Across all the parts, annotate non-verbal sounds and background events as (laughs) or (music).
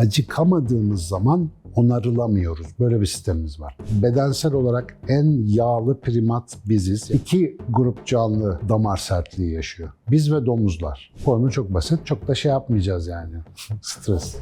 acıkamadığımız zaman onarılamıyoruz. Böyle bir sistemimiz var. Bedensel olarak en yağlı primat biziz. İki grup canlı damar sertliği yaşıyor. Biz ve domuzlar. Formül çok basit. Çok da şey yapmayacağız yani. (laughs) Stres.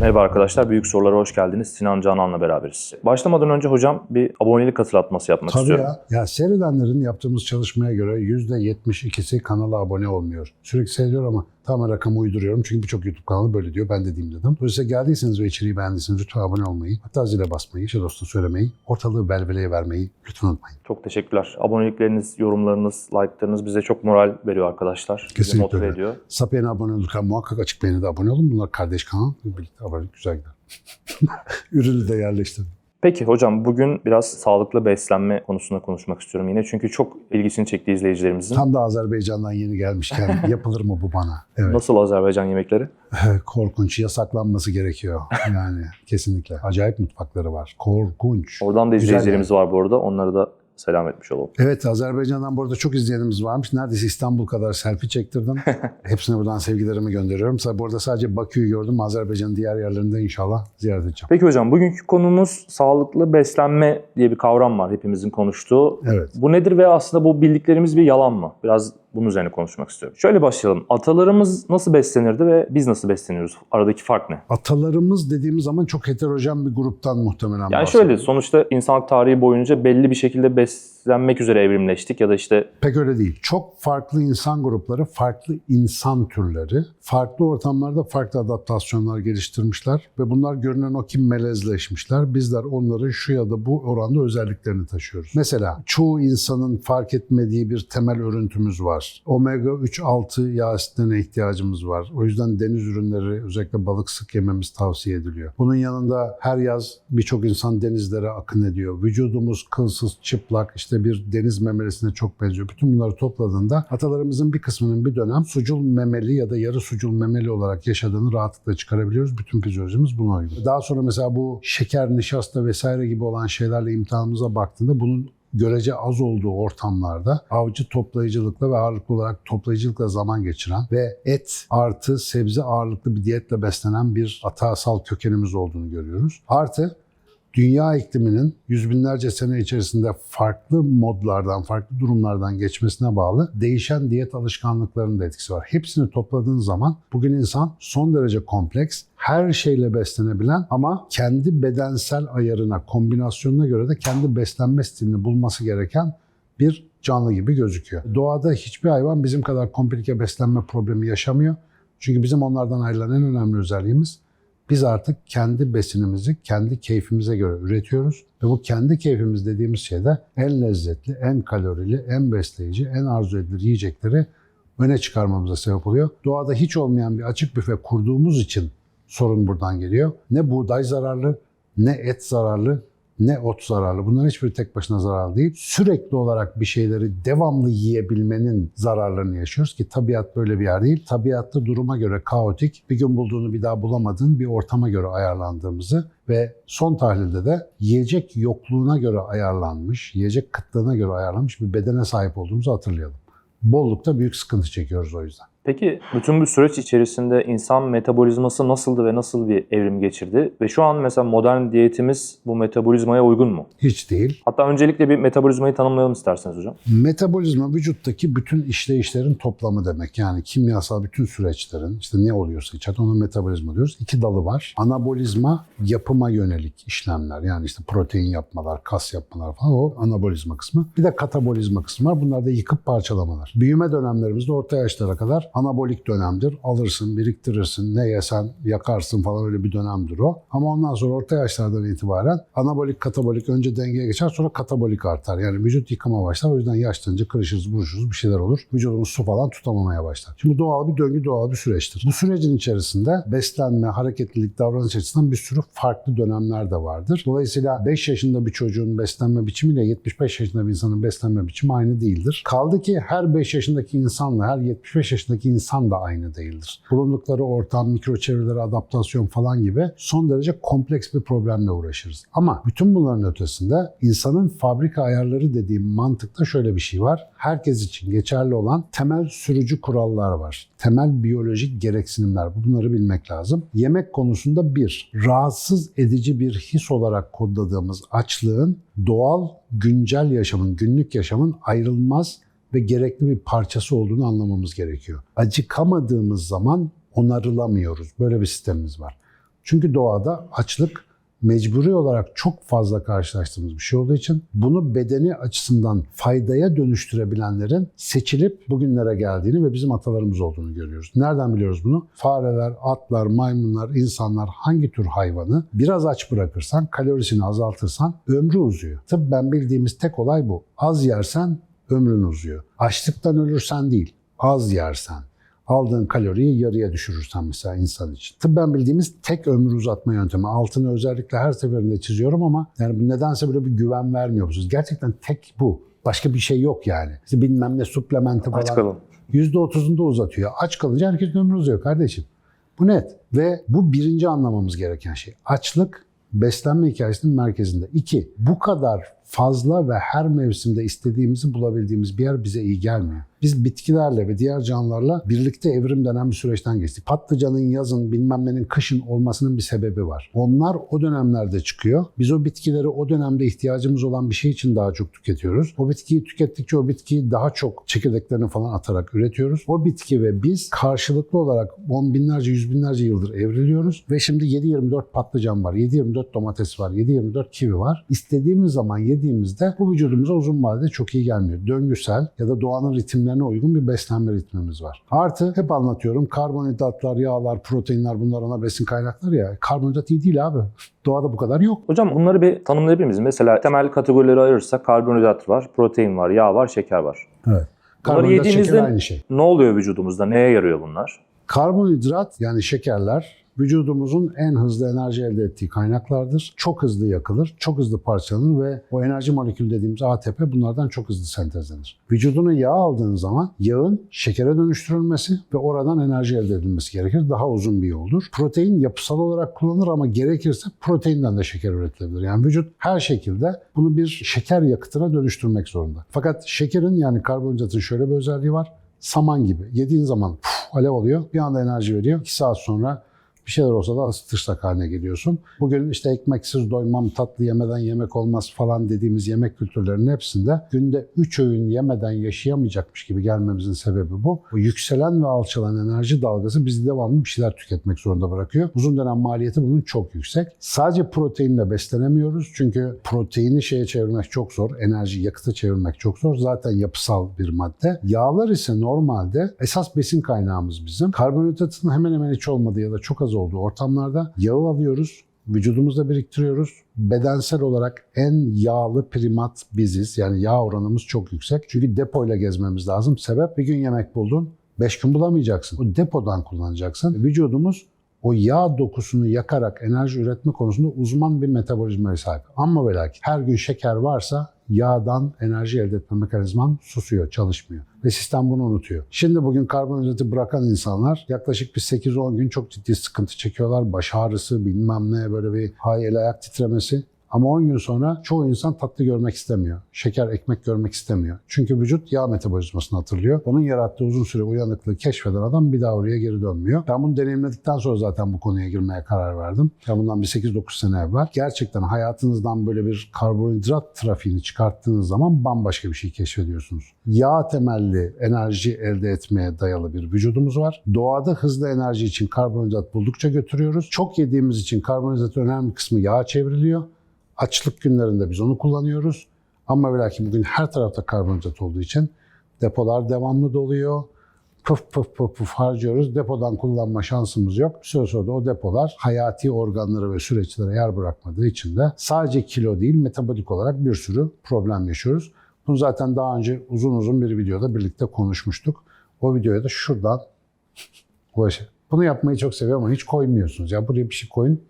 Merhaba arkadaşlar, Büyük Sorulara hoş geldiniz. Sinan Canan'la beraberiz. Başlamadan önce hocam bir abonelik hatırlatması yapmak Tabii istiyorum. ya. Ya seyredenlerin yaptığımız çalışmaya göre %72'si kanala abone olmuyor. Sürekli seyrediyor ama tamamen rakamı uyduruyorum. Çünkü birçok YouTube kanalı böyle diyor. Ben de diyeyim dedim. Dolayısıyla geldiyseniz ve içeriği beğendiyseniz lütfen abone olmayı, hatta zile basmayı, işe dostu söylemeyi, ortalığı velveleye vermeyi lütfen unutmayın. Çok teşekkürler. Abonelikleriniz, yorumlarınız, like'larınız bize çok moral veriyor arkadaşlar. Bizi Kesinlikle motive öyle. ediyor. Sapya'na abone olurken muhakkak açık beğeni de abone olun. Bunlar kardeş kanal. Birlikte abonelik güzel gider. (laughs) Ürünü de yerleştirdim. Peki hocam bugün biraz sağlıklı beslenme konusunda konuşmak istiyorum yine. Çünkü çok ilgisini çekti izleyicilerimizin. Tam da Azerbaycan'dan yeni gelmişken (laughs) yapılır mı bu bana? Evet. Nasıl Azerbaycan yemekleri? (laughs) Korkunç. Yasaklanması gerekiyor. Yani kesinlikle. Acayip mutfakları var. Korkunç. Oradan da Güzel izleyicilerimiz var bu arada. Onları da selam etmiş olalım. Evet Azerbaycan'dan burada çok izleyenimiz varmış. Neredeyse İstanbul kadar selfie çektirdim. (laughs) Hepsine buradan sevgilerimi gönderiyorum. Sa- Burada sadece Bakü'yü gördüm. Azerbaycan'ın diğer yerlerinde inşallah ziyaret edeceğim. Peki hocam bugünkü konumuz sağlıklı beslenme diye bir kavram var hepimizin konuştuğu. Evet. Bu nedir ve aslında bu bildiklerimiz bir yalan mı? Biraz bunun üzerine konuşmak istiyorum. Şöyle başlayalım. Atalarımız nasıl beslenirdi ve biz nasıl besleniyoruz? Aradaki fark ne? Atalarımız dediğimiz zaman çok heterojen bir gruptan muhtemelen Yani bahsediyoruz. şöyle sonuçta insanlık tarihi boyunca belli bir şekilde beslenmek üzere evrimleştik ya da işte Pek öyle değil. Çok farklı insan grupları, farklı insan türleri, farklı ortamlarda farklı adaptasyonlar geliştirmişler ve bunlar görünen o ki melezleşmişler. Bizler onların şu ya da bu oranda özelliklerini taşıyoruz. Mesela çoğu insanın fark etmediği bir temel örüntümüz var. Omega 3 6 yağ asitlerine ihtiyacımız var. O yüzden deniz ürünleri özellikle balık sık yememiz tavsiye ediliyor. Bunun yanında her yaz birçok insan denizlere akın ediyor. Vücudumuz kılsız, çıplak, işte bir deniz memelisine çok benziyor. Bütün bunları topladığında atalarımızın bir kısmının bir dönem sucul memeli ya da yarı sucul memeli olarak yaşadığını rahatlıkla çıkarabiliyoruz. Bütün fizyolojimiz buna uygun. Daha sonra mesela bu şeker, nişasta vesaire gibi olan şeylerle imtihanımıza baktığında bunun görece az olduğu ortamlarda avcı toplayıcılıkla ve ağırlıklı olarak toplayıcılıkla zaman geçiren ve et artı sebze ağırlıklı bir diyetle beslenen bir atasal kökenimiz olduğunu görüyoruz. Artı dünya ikliminin yüz binlerce sene içerisinde farklı modlardan, farklı durumlardan geçmesine bağlı değişen diyet alışkanlıklarının da etkisi var. Hepsini topladığın zaman bugün insan son derece kompleks, her şeyle beslenebilen ama kendi bedensel ayarına, kombinasyonuna göre de kendi beslenme stilini bulması gereken bir canlı gibi gözüküyor. Doğada hiçbir hayvan bizim kadar komplike beslenme problemi yaşamıyor. Çünkü bizim onlardan ayrılan en önemli özelliğimiz biz artık kendi besinimizi kendi keyfimize göre üretiyoruz ve bu kendi keyfimiz dediğimiz şey de en lezzetli, en kalorili, en besleyici, en arzu edilir yiyecekleri öne çıkarmamıza sebep oluyor. Doğada hiç olmayan bir açık büfe kurduğumuz için sorun buradan geliyor. Ne buğday zararlı, ne et zararlı, ne ot zararlı. Bunların hiçbiri tek başına zararlı değil. Sürekli olarak bir şeyleri devamlı yiyebilmenin zararlarını yaşıyoruz ki tabiat böyle bir yer değil. Tabiatta duruma göre kaotik, bir gün bulduğunu bir daha bulamadığın bir ortama göre ayarlandığımızı ve son tahlilde de yiyecek yokluğuna göre ayarlanmış, yiyecek kıtlığına göre ayarlanmış bir bedene sahip olduğumuzu hatırlayalım. Bollukta büyük sıkıntı çekiyoruz o yüzden. Peki bütün bu süreç içerisinde insan metabolizması nasıldı ve nasıl bir evrim geçirdi? Ve şu an mesela modern diyetimiz bu metabolizmaya uygun mu? Hiç değil. Hatta öncelikle bir metabolizmayı tanımlayalım isterseniz hocam. Metabolizma vücuttaki bütün işleyişlerin toplamı demek. Yani kimyasal bütün süreçlerin işte ne oluyorsa içeride ona metabolizma diyoruz. İki dalı var. Anabolizma yapıma yönelik işlemler. Yani işte protein yapmalar, kas yapmalar falan o anabolizma kısmı. Bir de katabolizma kısmı var. Bunlar da yıkıp parçalamalar. Büyüme dönemlerimizde orta yaşlara kadar anabolik dönemdir. Alırsın, biriktirirsin, ne yesen yakarsın falan öyle bir dönemdir o. Ama ondan sonra orta yaşlardan itibaren anabolik, katabolik önce dengeye geçer sonra katabolik artar. Yani vücut yıkama başlar. O yüzden yaşlanınca kırışırız, buruşuruz bir şeyler olur. Vücudumuz su falan tutamamaya başlar. Şimdi doğal bir döngü, doğal bir süreçtir. Bu sürecin içerisinde beslenme, hareketlilik, davranış açısından bir sürü farklı dönemler de vardır. Dolayısıyla 5 yaşında bir çocuğun beslenme biçimiyle 75 yaşında bir insanın beslenme biçimi aynı değildir. Kaldı ki her 5 yaşındaki insanla her 75 yaşındaki karşısındaki insan da aynı değildir. Bulundukları ortam, mikro çevreleri, adaptasyon falan gibi son derece kompleks bir problemle uğraşırız. Ama bütün bunların ötesinde insanın fabrika ayarları dediğim mantıkta şöyle bir şey var. Herkes için geçerli olan temel sürücü kurallar var. Temel biyolojik gereksinimler. Bunları bilmek lazım. Yemek konusunda bir, rahatsız edici bir his olarak kodladığımız açlığın doğal, güncel yaşamın, günlük yaşamın ayrılmaz ve gerekli bir parçası olduğunu anlamamız gerekiyor. Acıkamadığımız zaman onarılamıyoruz. Böyle bir sistemimiz var. Çünkü doğada açlık mecburi olarak çok fazla karşılaştığımız bir şey olduğu için bunu bedeni açısından faydaya dönüştürebilenlerin seçilip bugünlere geldiğini ve bizim atalarımız olduğunu görüyoruz. Nereden biliyoruz bunu? Fareler, atlar, maymunlar, insanlar hangi tür hayvanı biraz aç bırakırsan, kalorisini azaltırsan ömrü uzuyor. Tıbben bildiğimiz tek olay bu. Az yersen ömrün uzuyor. Açlıktan ölürsen değil, az yersen aldığın kaloriyi yarıya düşürürsen mesela insan için. Tıbben bildiğimiz tek ömür uzatma yöntemi. Altını özellikle her seferinde çiziyorum ama yani nedense böyle bir güven vermiyor musunuz? Gerçekten tek bu. Başka bir şey yok yani. İşte bilmem ne suplementi falan. Aç kalın. %30'unda uzatıyor. Aç kalınca herkesin ömrü uzuyor kardeşim. Bu net. Ve bu birinci anlamamız gereken şey. Açlık beslenme hikayesinin merkezinde. İki, bu kadar fazla ve her mevsimde istediğimizi bulabildiğimiz bir yer bize iyi gelmiyor. Biz bitkilerle ve diğer canlılarla birlikte evrim denen bir süreçten geçtik. Patlıcanın yazın bilmem nenin kışın olmasının bir sebebi var. Onlar o dönemlerde çıkıyor. Biz o bitkileri o dönemde ihtiyacımız olan bir şey için daha çok tüketiyoruz. O bitkiyi tükettikçe o bitkiyi daha çok çekirdeklerini falan atarak üretiyoruz. O bitki ve biz karşılıklı olarak on binlerce, yüz binlerce yıldır evriliyoruz. Ve şimdi 7-24 patlıcan var, 7-24 domates var, 7-24 kivi var. İstediğimiz zaman yediğimizde bu vücudumuza uzun vadede çok iyi gelmiyor. Döngüsel ya da doğanın ritimlerine uygun bir beslenme ritmimiz var. Artı hep anlatıyorum karbonhidratlar, yağlar, proteinler bunlar ana besin kaynakları ya. Karbonhidrat iyi değil abi. Doğada bu kadar yok. Hocam bunları bir tanımlayabilir miyiz? Mesela temel kategorileri ayırırsak karbonhidrat var, protein var, yağ var, şeker var. Evet. Bunları yediğimizde aynı şey. ne oluyor vücudumuzda? Neye yarıyor bunlar? Karbonhidrat yani şekerler vücudumuzun en hızlı enerji elde ettiği kaynaklardır. Çok hızlı yakılır, çok hızlı parçalanır ve o enerji molekülü dediğimiz ATP bunlardan çok hızlı sentezlenir. Vücuduna yağ aldığın zaman yağın şekere dönüştürülmesi ve oradan enerji elde edilmesi gerekir. Daha uzun bir yoldur. Protein yapısal olarak kullanılır ama gerekirse proteinden de şeker üretilebilir. Yani vücut her şekilde bunu bir şeker yakıtına dönüştürmek zorunda. Fakat şekerin yani karbonhidratın şöyle bir özelliği var. Saman gibi. Yediğin zaman puf, alev oluyor. Bir anda enerji veriyor. 2 saat sonra bir şeyler olsa da ısıtırsak haline geliyorsun. Bugün işte ekmeksiz doymam, tatlı yemeden yemek olmaz falan dediğimiz yemek kültürlerinin hepsinde günde 3 öğün yemeden yaşayamayacakmış gibi gelmemizin sebebi bu. Bu yükselen ve alçalan enerji dalgası bizi devamlı bir şeyler tüketmek zorunda bırakıyor. Uzun dönem maliyeti bunun çok yüksek. Sadece proteinle beslenemiyoruz çünkü proteini şeye çevirmek çok zor. Enerji yakıta çevirmek çok zor. Zaten yapısal bir madde. Yağlar ise normalde esas besin kaynağımız bizim. Karbonhidratın hemen hemen hiç olmadığı ya da çok az olduğu ortamlarda yağı alıyoruz, vücudumuzda biriktiriyoruz. Bedensel olarak en yağlı primat biziz. Yani yağ oranımız çok yüksek. Çünkü depoyla gezmemiz lazım. Sebep bir gün yemek buldun, beş gün bulamayacaksın. O depodan kullanacaksın. Vücudumuz o yağ dokusunu yakarak enerji üretme konusunda uzman bir metabolizmaya sahip. Ama ve lakin her gün şeker varsa yağdan enerji elde etme mekanizman susuyor, çalışmıyor. Ve sistem bunu unutuyor. Şimdi bugün karbonhidratı bırakan insanlar yaklaşık bir 8-10 gün çok ciddi sıkıntı çekiyorlar. Baş ağrısı, bilmem ne böyle bir hay el ayak titremesi. Ama 10 gün sonra çoğu insan tatlı görmek istemiyor. Şeker, ekmek görmek istemiyor. Çünkü vücut yağ metabolizmasını hatırlıyor. Onun yarattığı uzun süre uyanıklığı keşfeden adam bir daha oraya geri dönmüyor. Ben bunu deneyimledikten sonra zaten bu konuya girmeye karar verdim. Ya bundan bir 8-9 sene evvel. Gerçekten hayatınızdan böyle bir karbonhidrat trafiğini çıkarttığınız zaman bambaşka bir şey keşfediyorsunuz. Yağ temelli enerji elde etmeye dayalı bir vücudumuz var. Doğada hızlı enerji için karbonhidrat buldukça götürüyoruz. Çok yediğimiz için karbonhidratın önemli kısmı yağa çevriliyor. Açlık günlerinde biz onu kullanıyoruz. Ama ve lakin bugün her tarafta karbonhidrat olduğu için depolar devamlı doluyor. Pıf pıf pıf pıf harcıyoruz. Depodan kullanma şansımız yok. Bir süre sonra da o depolar hayati organlara ve süreçlere yer bırakmadığı için de sadece kilo değil metabolik olarak bir sürü problem yaşıyoruz. Bunu zaten daha önce uzun uzun bir videoda birlikte konuşmuştuk. O videoya da şuradan (laughs) ulaşın. Bunu yapmayı çok seviyorum ama hiç koymuyorsunuz. Ya buraya bir şey koyun,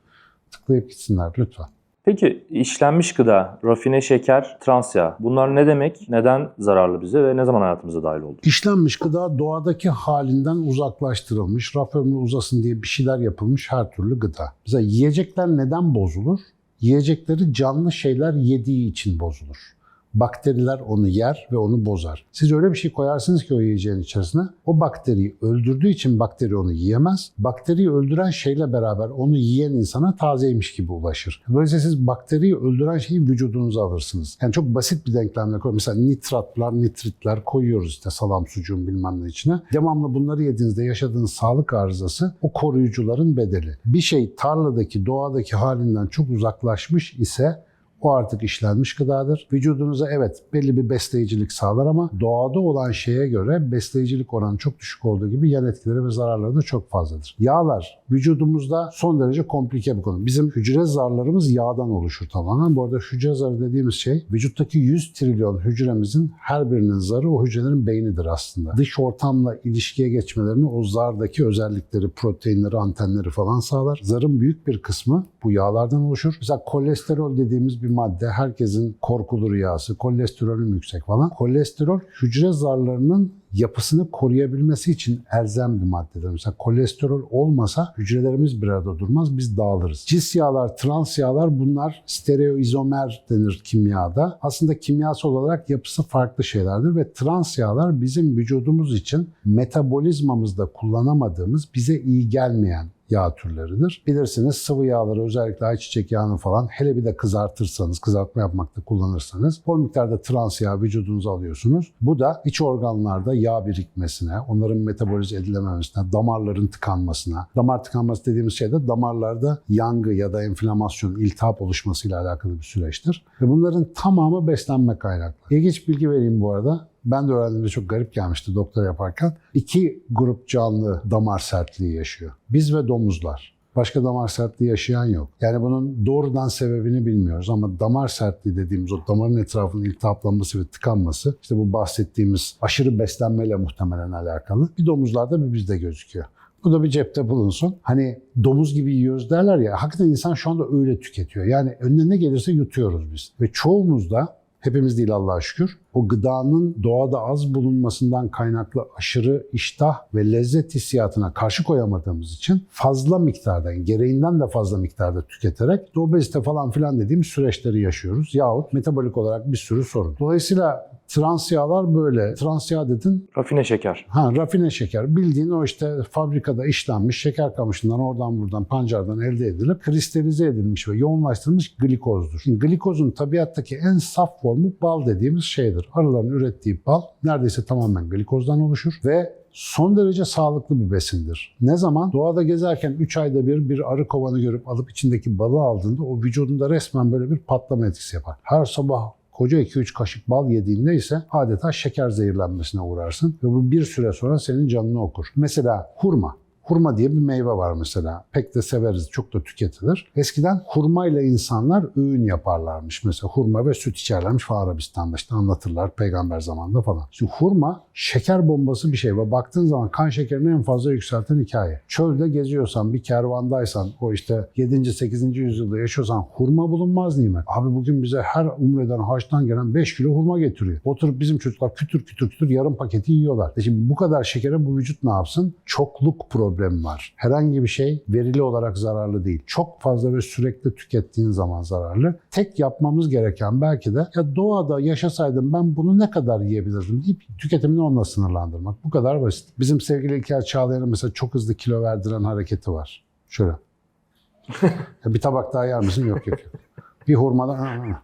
tıklayıp gitsinler lütfen. Peki işlenmiş gıda, rafine şeker, trans yağ bunlar ne demek? Neden zararlı bize ve ne zaman hayatımıza dahil oldu? İşlenmiş gıda doğadaki halinden uzaklaştırılmış, raf ömrü uzasın diye bir şeyler yapılmış her türlü gıda. Mesela yiyecekler neden bozulur? Yiyecekleri canlı şeyler yediği için bozulur. Bakteriler onu yer ve onu bozar. Siz öyle bir şey koyarsınız ki o yiyeceğin içerisine, o bakteriyi öldürdüğü için bakteri onu yiyemez. Bakteriyi öldüren şeyle beraber onu yiyen insana tazeymiş gibi ulaşır. Dolayısıyla siz bakteriyi öldüren şeyi vücudunuza alırsınız. Yani çok basit bir denklemle koy. Mesela nitratlar, nitritler koyuyoruz işte salam sucuğun bilmem ne içine. Devamlı bunları yediğinizde yaşadığınız sağlık arızası o koruyucuların bedeli. Bir şey tarladaki, doğadaki halinden çok uzaklaşmış ise o artık işlenmiş gıdadır. Vücudunuza evet belli bir besleyicilik sağlar ama doğada olan şeye göre besleyicilik oranı çok düşük olduğu gibi yan etkileri ve zararları da çok fazladır. Yağlar vücudumuzda son derece komplike bir konu. Bizim hücre zarlarımız yağdan oluşur tamamen. Bu arada hücre zarı dediğimiz şey vücuttaki 100 trilyon hücremizin her birinin zarı o hücrelerin beynidir aslında. Dış ortamla ilişkiye geçmelerini o zardaki özellikleri, proteinleri, antenleri falan sağlar. Zarın büyük bir kısmı bu yağlardan oluşur. Mesela kolesterol dediğimiz bir madde herkesin korkulu rüyası. Kolesterolüm yüksek falan. Kolesterol hücre zarlarının yapısını koruyabilmesi için elzem bir maddedir. Mesela kolesterol olmasa hücrelerimiz bir arada durmaz, biz dağılırız. Cis yağlar, trans yağlar bunlar stereoizomer denir kimyada. Aslında kimyasal olarak yapısı farklı şeylerdir ve trans yağlar bizim vücudumuz için metabolizmamızda kullanamadığımız, bize iyi gelmeyen yağ türleridir. Bilirsiniz sıvı yağları özellikle ayçiçek yağını falan hele bir de kızartırsanız, kızartma yapmakta kullanırsanız bol miktarda trans yağ vücudunuza alıyorsunuz. Bu da iç organlarda yağ birikmesine, onların metabolize edilememesine, damarların tıkanmasına, damar tıkanması dediğimiz şey de damarlarda yangı ya da enflamasyon, iltihap oluşmasıyla alakalı bir süreçtir. Ve bunların tamamı beslenme kaynaklı. İlginç bilgi vereyim bu arada. Ben de öğrendiğimde çok garip gelmişti doktor yaparken. İki grup canlı damar sertliği yaşıyor. Biz ve domuzlar. Başka damar sertliği yaşayan yok. Yani bunun doğrudan sebebini bilmiyoruz ama damar sertliği dediğimiz o damarın etrafının iltihaplanması ve tıkanması işte bu bahsettiğimiz aşırı beslenmeyle muhtemelen alakalı. Bir domuzlarda bir bizde gözüküyor. Bu da bir cepte bulunsun. Hani domuz gibi yiyoruz derler ya. Hakikaten insan şu anda öyle tüketiyor. Yani önüne ne gelirse yutuyoruz biz. Ve çoğumuz da Hepimiz değil Allah'a şükür. O gıdanın doğada az bulunmasından kaynaklı aşırı iştah ve lezzet hissiyatına karşı koyamadığımız için fazla miktarda, yani gereğinden de fazla miktarda tüketerek obezite falan filan dediğimiz süreçleri yaşıyoruz. Yahut metabolik olarak bir sürü sorun. Dolayısıyla trans yağlar böyle. Trans yağ dedin, Rafine şeker. Ha rafine şeker. Bildiğin o işte fabrikada işlenmiş şeker kamışından oradan buradan pancardan elde edilip kristalize edilmiş ve yoğunlaştırılmış glikozdur. Şimdi glikozun tabiattaki en saf formu bal dediğimiz şeydir. Arıların ürettiği bal neredeyse tamamen glikozdan oluşur ve son derece sağlıklı bir besindir. Ne zaman? Doğada gezerken 3 ayda bir bir arı kovanı görüp alıp içindeki balı aldığında o vücudunda resmen böyle bir patlama etkisi yapar. Her sabah koca 2-3 kaşık bal yediğinde ise adeta şeker zehirlenmesine uğrarsın ve bu bir süre sonra senin canını okur. Mesela hurma. Hurma diye bir meyve var mesela. Pek de severiz, çok da tüketilir. Eskiden hurmayla insanlar öğün yaparlarmış. Mesela hurma ve süt içerlermiş falan Arabistan'da işte anlatırlar peygamber zamanında falan. Şimdi hurma şeker bombası bir şey ve baktığın zaman kan şekerini en fazla yükselten hikaye. Çölde geziyorsan, bir kervandaysan, o işte 7. 8. yüzyılda yaşıyorsan hurma bulunmaz nimet. Abi bugün bize her umreden, haçtan gelen 5 kilo hurma getiriyor. Oturup bizim çocuklar kütür kütür kütür yarım paketi yiyorlar. E Şimdi bu kadar şekere bu vücut ne yapsın? Çokluk problemi var. Herhangi bir şey verili olarak zararlı değil. Çok fazla ve sürekli tükettiğin zaman zararlı. Tek yapmamız gereken belki de ya doğada yaşasaydım ben bunu ne kadar yiyebilirdim deyip tüketimini onunla sınırlandırmak. Bu kadar basit. Bizim sevgili İlker Çağlayan'ın mesela çok hızlı kilo verdiren hareketi var. Şöyle. (laughs) Bir tabak daha yer misin? Yok yok yok. Bir hurmadan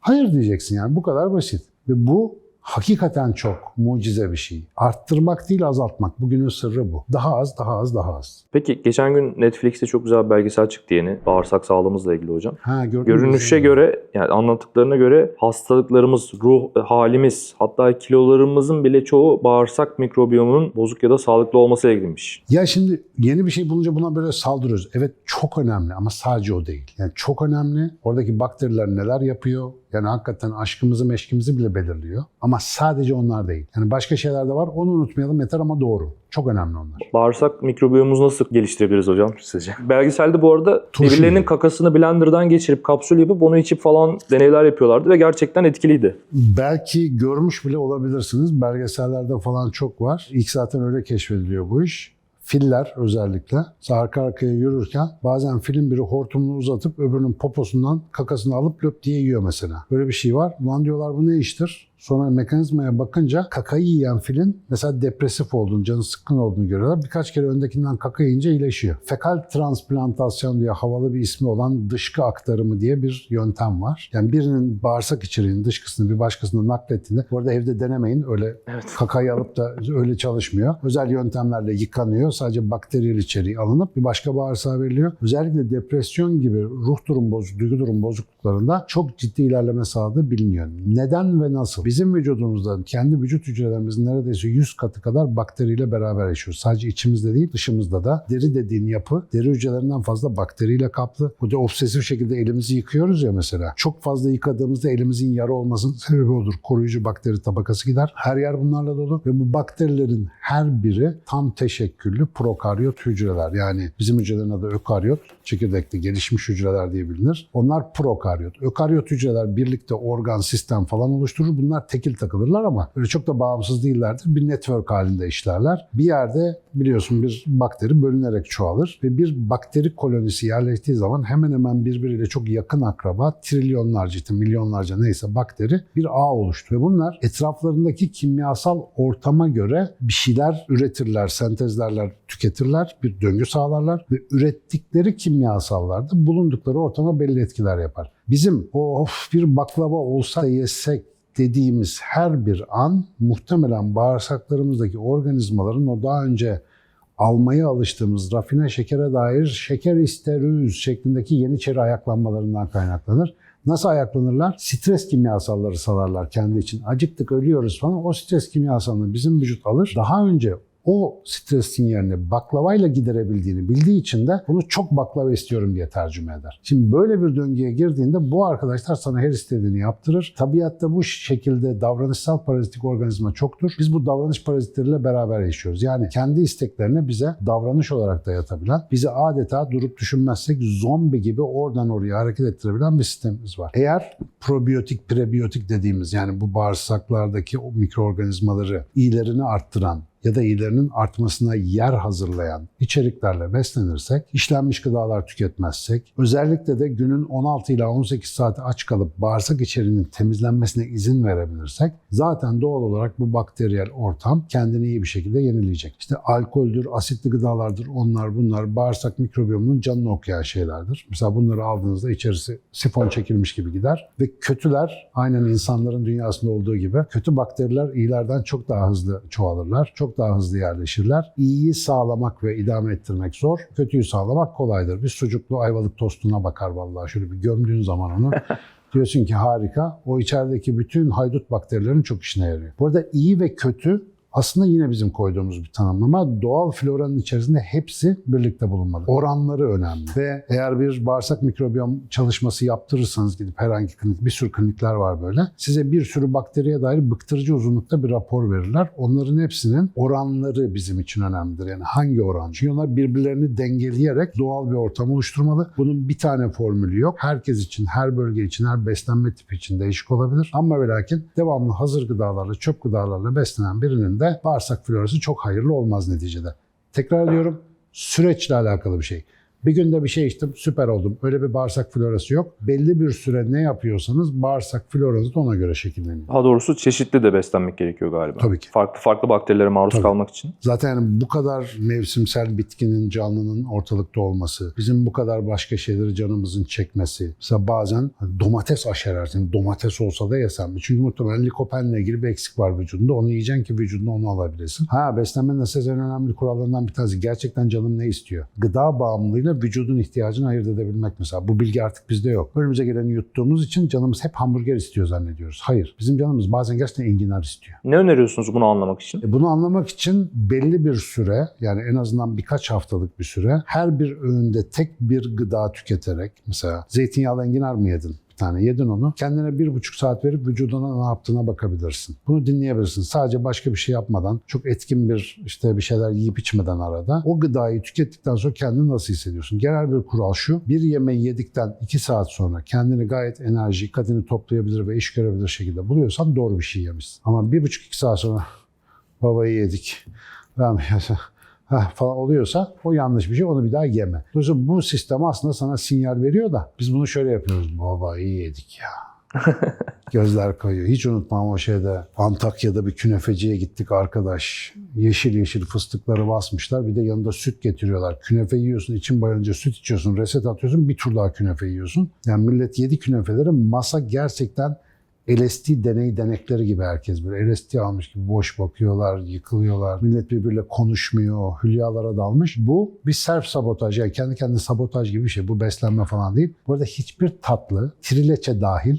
hayır diyeceksin yani bu kadar basit. Ve bu hakikaten çok mucize bir şey. Arttırmak değil azaltmak. Bugünün sırrı bu. Daha az, daha az, daha az. Peki geçen gün Netflix'te çok güzel bir belgesel çıktı yeni. Bağırsak sağlığımızla ilgili hocam. Ha? Görünüşe göre yani anlattıklarına göre hastalıklarımız, ruh halimiz hatta kilolarımızın bile çoğu bağırsak mikrobiyomunun bozuk ya da sağlıklı olmasıyla ilgiliymiş. Ya şimdi yeni bir şey bulunca buna böyle saldırıyoruz. Evet çok önemli ama sadece o değil. Yani çok önemli. Oradaki bakteriler neler yapıyor? Yani hakikaten aşkımızı meşkimizi bile belirliyor. Ama sadece onlar değil. Yani başka şeyler de var. Onu unutmayalım yeter ama doğru. Çok önemli onlar. Bağırsak mikrobiyomumuzu nasıl geliştirebiliriz hocam sizce? Belgeselde bu arada Turşu birbirlerinin yiyor. kakasını blenderdan geçirip kapsül yapıp onu içip falan deneyler yapıyorlardı ve gerçekten etkiliydi. Belki görmüş bile olabilirsiniz. Belgesellerde falan çok var. İlk zaten öyle keşfediliyor bu iş. Filler özellikle arka arkaya yürürken bazen filin biri hortumunu uzatıp öbürünün poposundan kakasını alıp löp diye yiyor mesela. Böyle bir şey var. Ulan diyorlar bu ne iştir? Sonra mekanizmaya bakınca kakayı yiyen filin mesela depresif olduğunu, canı sıkkın olduğunu görüyorlar. Birkaç kere öndekinden kaka yiyince iyileşiyor. Fekal transplantasyon diye havalı bir ismi olan dışkı aktarımı diye bir yöntem var. Yani birinin bağırsak içeriğinin dışkısını bir başkasına naklettiğinde, bu arada evde denemeyin öyle Evet. kakayı alıp da öyle çalışmıyor. Özel yöntemlerle yıkanıyor. Sadece bakteriyel içeriği alınıp bir başka bağırsağa veriliyor. Özellikle depresyon gibi ruh durum bozuk, duygu durum bozukluklarında çok ciddi ilerleme sağladığı biliniyor. Neden ve nasıl? Bizim vücudumuzda kendi vücut hücrelerimizin neredeyse 100 katı kadar bakteriyle beraber yaşıyoruz. Sadece içimizde değil dışımızda da. Deri dediğin yapı deri hücrelerinden fazla bakteriyle kaplı. Bu da obsesif şekilde elimizi yıkıyoruz ya mesela. Çok fazla yıkadığımızda elimizin yara olmasının (laughs) sebebi odur. Koruyucu bakteri tabakası gider. Her yer bunlarla dolu ve bu bakterilerin her biri tam teşekküllü prokaryot hücreler. Yani bizim hücrelerin adı ökaryot, çekirdekli gelişmiş hücreler diye bilinir. Onlar prokaryot. Ökaryot hücreler birlikte organ, sistem falan oluşturur. Bunlar tekil takılırlar ama öyle çok da bağımsız değillerdir. Bir network halinde işlerler. Bir yerde biliyorsun bir bakteri bölünerek çoğalır ve bir bakteri kolonisi yerleştiği zaman hemen hemen birbiriyle çok yakın akraba trilyonlarca, milyonlarca neyse bakteri bir ağ oluşturuyor. Ve bunlar etraflarındaki kimyasal ortama göre bir şeyler üretirler, sentezlerler, tüketirler, bir döngü sağlarlar ve ürettikleri kimyasallar da bulundukları ortama belli etkiler yapar. Bizim of bir baklava olsa yesek dediğimiz her bir an muhtemelen bağırsaklarımızdaki organizmaların o daha önce almaya alıştığımız rafine şekere dair şeker isterüz şeklindeki yeniçeri ayaklanmalarından kaynaklanır. Nasıl ayaklanırlar? Stres kimyasalları salarlar kendi için. Acıktık, ölüyoruz falan. O stres kimyasalını bizim vücut alır. Daha önce o stres sinyalini baklavayla giderebildiğini bildiği için de bunu çok baklava istiyorum diye tercüme eder. Şimdi böyle bir döngüye girdiğinde bu arkadaşlar sana her istediğini yaptırır. Tabiatta bu şekilde davranışsal parazitik organizma çoktur. Biz bu davranış parazitleriyle beraber yaşıyoruz. Yani kendi isteklerini bize davranış olarak dayatabilen, bizi adeta durup düşünmezsek zombi gibi oradan oraya hareket ettirebilen bir sistemimiz var. Eğer probiyotik, prebiyotik dediğimiz yani bu bağırsaklardaki o mikroorganizmaları iyilerini arttıran, ya da iyilerinin artmasına yer hazırlayan içeriklerle beslenirsek, işlenmiş gıdalar tüketmezsek, özellikle de günün 16 ila 18 saati aç kalıp bağırsak içeriğinin temizlenmesine izin verebilirsek, zaten doğal olarak bu bakteriyel ortam kendini iyi bir şekilde yenileyecek. İşte alkoldür, asitli gıdalardır, onlar bunlar bağırsak mikrobiyomunun canını okuyan şeylerdir. Mesela bunları aldığınızda içerisi sifon çekilmiş gibi gider ve kötüler aynen insanların dünyasında olduğu gibi kötü bakteriler iyilerden çok daha hızlı çoğalırlar. Çok daha hızlı yerleşirler. İyiyi sağlamak ve idame ettirmek zor. Kötüyü sağlamak kolaydır. Bir sucuklu ayvalık tostuna bakar vallahi. Şöyle bir gömdüğün zaman onu (laughs) diyorsun ki harika. O içerideki bütün haydut bakterilerin çok işine yarıyor. Bu arada iyi ve kötü aslında yine bizim koyduğumuz bir tanımlama. Doğal floranın içerisinde hepsi birlikte bulunmalı. Oranları önemli. Ve eğer bir bağırsak mikrobiyom çalışması yaptırırsanız gidip herhangi klinik, bir sürü klinikler var böyle. Size bir sürü bakteriye dair bıktırıcı uzunlukta bir rapor verirler. Onların hepsinin oranları bizim için önemlidir. Yani hangi oran? Çünkü onlar birbirlerini dengeleyerek doğal bir ortam oluşturmalı. Bunun bir tane formülü yok. Herkes için, her bölge için, her beslenme tipi için değişik olabilir. Ama ve lakin devamlı hazır gıdalarla, çöp gıdalarla beslenen birinin bağırsak florası çok hayırlı olmaz neticede. Tekrar ediyorum, süreçle alakalı bir şey. Bir günde bir şey içtim, süper oldum. Öyle bir bağırsak florası yok. Belli bir süre ne yapıyorsanız bağırsak floranız da ona göre şekilleniyor. Daha doğrusu çeşitli de beslenmek gerekiyor galiba. Tabii ki. Farklı farklı bakterilere maruz Tabii. kalmak için. Zaten yani bu kadar mevsimsel bitkinin, canlının ortalıkta olması, bizim bu kadar başka şeyleri canımızın çekmesi. Mesela bazen domates aşerersin, domates olsa da yesen mi? Çünkü muhtemelen likopenle ilgili bir eksik var vücudunda. Onu yiyeceksin ki vücuduna onu alabilesin. Ha beslenmenin esas en önemli kurallarından bir tanesi. Gerçekten canım ne istiyor? Gıda bağımlılığıyla vücudun ihtiyacını ayırt edebilmek mesela. Bu bilgi artık bizde yok. Önümüze geleni yuttuğumuz için canımız hep hamburger istiyor zannediyoruz. Hayır. Bizim canımız bazen gerçekten enginar istiyor. Ne öneriyorsunuz bunu anlamak için? E, Bunu anlamak için belli bir süre yani en azından birkaç haftalık bir süre her bir öğünde tek bir gıda tüketerek mesela zeytinyağlı enginar mı yedin? Tane yedin onu. Kendine bir buçuk saat verip vücuduna ne yaptığına bakabilirsin. Bunu dinleyebilirsin. Sadece başka bir şey yapmadan, çok etkin bir işte bir şeyler yiyip içmeden arada. O gıdayı tükettikten sonra kendini nasıl hissediyorsun? Genel bir kural şu. Bir yemeği yedikten iki saat sonra kendini gayet enerji, dikkatini toplayabilir ve iş görebilir şekilde buluyorsan doğru bir şey yemişsin. Ama bir buçuk iki saat sonra babayı yedik. Ben (laughs) Heh, falan oluyorsa o yanlış bir şey onu bir daha yeme. Dolayısıyla bu sistem aslında sana sinyal veriyor da biz bunu şöyle yapıyoruz. Baba iyi yedik ya. (laughs) Gözler kayıyor. Hiç unutmam o şeyde Antakya'da bir künefeciye gittik arkadaş. Yeşil yeşil fıstıkları basmışlar. Bir de yanında süt getiriyorlar. Künefe yiyorsun, için bayılınca süt içiyorsun, reset atıyorsun, bir tur daha künefe yiyorsun. Yani millet yedi künefeleri masa gerçekten LSD deney denekleri gibi herkes böyle LSD almış gibi boş bakıyorlar, yıkılıyorlar. Millet birbiriyle konuşmuyor, hülyalara dalmış. Bu bir self sabotaj yani kendi kendine sabotaj gibi bir şey. Bu beslenme falan değil. Burada hiçbir tatlı, trileçe dahil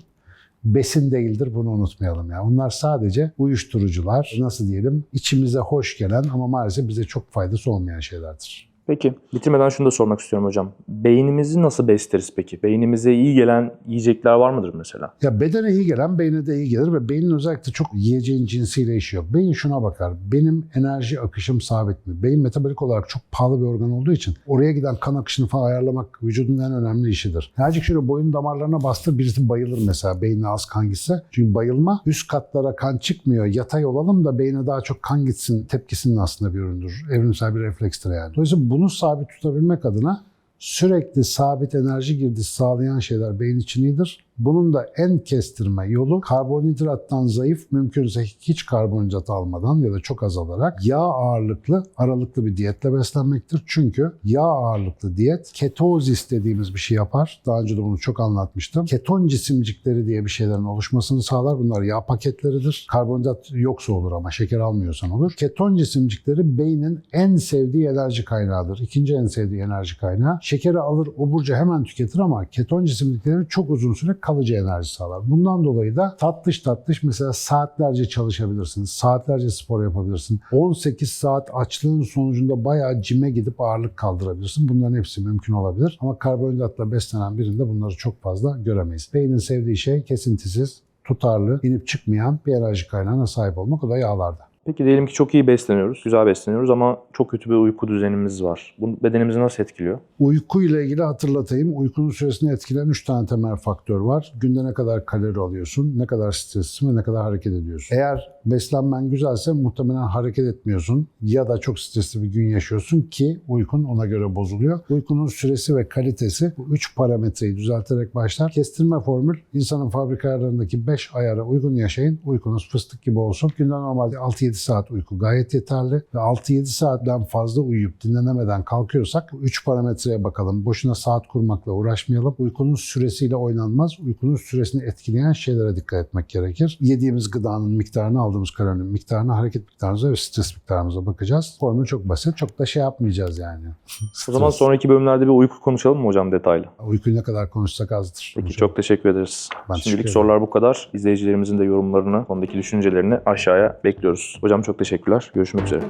besin değildir bunu unutmayalım ya. Bunlar sadece uyuşturucular, nasıl diyelim içimize hoş gelen ama maalesef bize çok faydası olmayan şeylerdir. Peki bitirmeden şunu da sormak istiyorum hocam. Beynimizi nasıl besleriz peki? Beynimize iyi gelen yiyecekler var mıdır mesela? Ya bedene iyi gelen beyne de iyi gelir ve beynin özellikle çok yiyeceğin cinsiyle işi yok. Beyin şuna bakar. Benim enerji akışım sabit mi? Beyin metabolik olarak çok pahalı bir organ olduğu için oraya giden kan akışını falan ayarlamak vücudun en önemli işidir. Azıcık şöyle boyun damarlarına bastır birisi bayılır mesela beynine az kan gitse. Çünkü bayılma üst katlara kan çıkmıyor. Yatay olalım da beyne daha çok kan gitsin tepkisinin aslında bir üründür. Evrimsel bir reflekstir yani. Dolayısıyla bunu sabit tutabilmek adına sürekli sabit enerji girdisi sağlayan şeyler beyin için iyidir. Bunun da en kestirme yolu karbonhidrattan zayıf, mümkünse hiç karbonhidrat almadan ya da çok azalarak yağ ağırlıklı, aralıklı bir diyetle beslenmektir. Çünkü yağ ağırlıklı diyet ketozis dediğimiz bir şey yapar. Daha önce de bunu çok anlatmıştım. Keton cisimcikleri diye bir şeylerin oluşmasını sağlar. Bunlar yağ paketleridir. Karbonhidrat yoksa olur ama şeker almıyorsan olur. Keton cisimcikleri beynin en sevdiği enerji kaynağıdır. İkinci en sevdiği enerji kaynağı. Şekeri alır, oburca hemen tüketir ama keton cisimcikleri çok uzun süre kalıcı enerji sağlar. Bundan dolayı da tatlış tatlış mesela saatlerce çalışabilirsin. Saatlerce spor yapabilirsin. 18 saat açlığın sonucunda bayağı cime gidip ağırlık kaldırabilirsin. Bunların hepsi mümkün olabilir. Ama karbonhidratla beslenen birinde bunları çok fazla göremeyiz. Beynin sevdiği şey kesintisiz, tutarlı, inip çıkmayan bir enerji kaynağına sahip olmak. O da yağlarda. Peki diyelim ki çok iyi besleniyoruz, güzel besleniyoruz ama çok kötü bir uyku düzenimiz var. Bu bedenimizi nasıl etkiliyor? Uyku ile ilgili hatırlatayım. Uykunun süresini etkileyen 3 tane temel faktör var. Günde ne kadar kalori alıyorsun, ne kadar streslisin ve ne kadar hareket ediyorsun. Eğer beslenmen güzelse muhtemelen hareket etmiyorsun ya da çok stresli bir gün yaşıyorsun ki uykun ona göre bozuluyor. Uykunun süresi ve kalitesi bu 3 parametreyi düzelterek başlar. Kestirme formül insanın fabrika ayarlarındaki 5 ayara uygun yaşayın. Uykunuz fıstık gibi olsun. Günde normalde 6-7 saat uyku gayet yeterli ve 6-7 saatten fazla uyuyup dinlenemeden kalkıyorsak bu 3 parametreye bakalım. Boşuna saat kurmakla uğraşmayalım. Uykunun süresiyle oynanmaz. Uykunun süresini etkileyen şeylere dikkat etmek gerekir. Yediğimiz gıdanın miktarını, aldığımız kalorinin miktarına, hareket miktarımıza ve stres miktarımıza bakacağız. Formül çok basit. Çok da şey yapmayacağız yani. (laughs) O zaman sonraki bölümlerde bir uyku konuşalım mı hocam detaylı? Uykuyu ne kadar konuşsak azdır. Peki çok teşekkür ederiz. Ben teşekkür Şimdilik ederim. sorular bu kadar. İzleyicilerimizin de yorumlarını, konudaki düşüncelerini aşağıya bekliyoruz. Hocam çok teşekkürler. Görüşmek üzere.